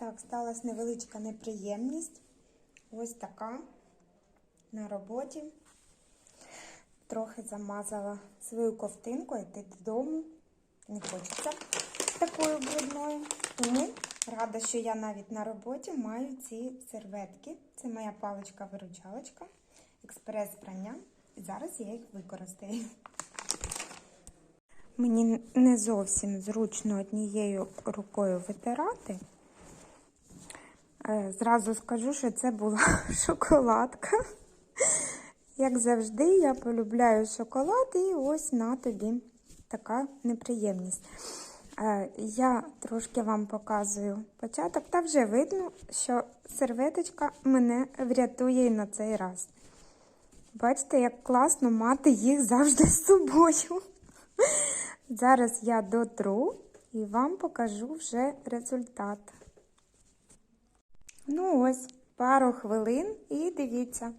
Так, сталася невеличка неприємність. Ось така на роботі. Трохи замазала свою ковтинку, йти додому. Не хочеться такою брудною. Тому рада, що я навіть на роботі маю ці серветки. Це моя паличка-виручалочка, експрес-прання. І зараз я їх використаю. Мені не зовсім зручно однією рукою витирати. Е, Зразу скажу, що це була шоколадка. Як завжди, я полюбляю шоколад, і ось на тобі така неприємність. Е, Я трошки вам показую початок, та вже видно, що серветочка мене врятує і на цей раз. Бачите, як класно мати їх завжди з собою. Зараз я дотру і вам покажу вже результат. Ну ось, пару хвилин і дивіться.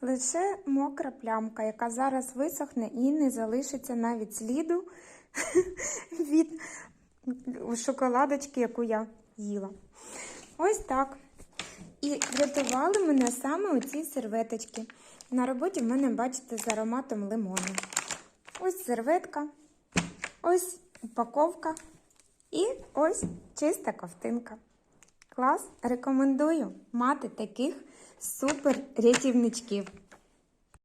Лише мокра плямка, яка зараз висохне і не залишиться навіть сліду від шоколадочки, яку я їла. Ось так. І врятували мене саме оці серветочки. На роботі в мене, бачите, з ароматом лимону. Ось серветка, ось упаковка і ось чиста ковтинка. Клас, рекомендую мати таких супер рятівничків.